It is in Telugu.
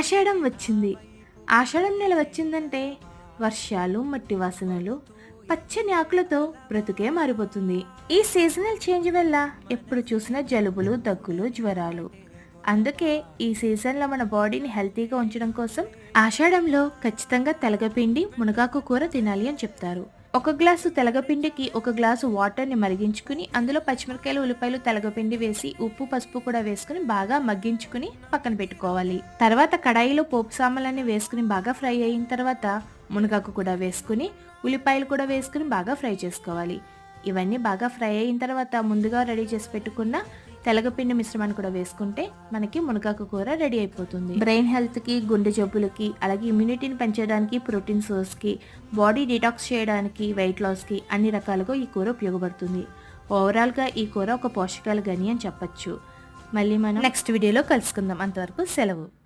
ఆషాఢం వచ్చింది. ఆషాఢం నెల వచ్చిందంటే వర్షాలు మట్టి వాసనలు పచ్చని ఆకులతో బ్రతుకే మారిపోతుంది. ఈ సీజనల్ చేంజ్ వల్ల ఎప్పుడు చూసినా జలుబులు దగ్గులు జ్వరాలు. అందుకే ఈ సీజన్లో మన బాడీని హెల్తీగా ఉంచడం కోసం ఆషాఢంలో ఖచ్చితంగా తెలగపిండి మునగాకు కూర తినాలి అని చెప్తారు. ఒక గ్లాసు తెలగపిండికి ఒక గ్లాసు వాటర్ని మరిగించుకుని అందులో పచ్చిమిరకాయలు ఉల్లిపాయలు తెలగపిండి వేసి ఉప్పు పసుపు కూడా వేసుకుని బాగా మగ్గించుకుని పక్కన పెట్టుకోవాలి. తర్వాత కడాయిలో పోపు సామాన్లన్నీ వేసుకుని బాగా ఫ్రై అయిన తర్వాత మునగాకు కూడా వేసుకుని ఉల్లిపాయలు కూడా వేసుకుని బాగా ఫ్రై చేసుకోవాలి. ఇవన్నీ బాగా ఫ్రై అయిన తర్వాత ముందుగా రెడీ చేసి పెట్టుకున్న తెలగపిండి మిశ్రమాన్ని కూడా వేసుకుంటే మనకి మునగాకు కూర రెడీ అయిపోతుంది. బ్రెయిన్ హెల్త్కి గుండె జబ్బులకి అలాగే ఇమ్యూనిటీని పెంచడానికి ప్రోటీన్ సోర్స్కి బాడీ డిటాక్స్ చేయడానికి వెయిట్ లాస్కి అన్ని రకాలుగా ఈ కూర ఉపయోగపడుతుంది. ఓవరాల్గా ఈ కూర ఒక పోషకాలు గని అని చెప్పొచ్చు. మళ్ళీ మనం నెక్స్ట్ వీడియోలో కలుసుకుందాం. అంతవరకు సెలవు.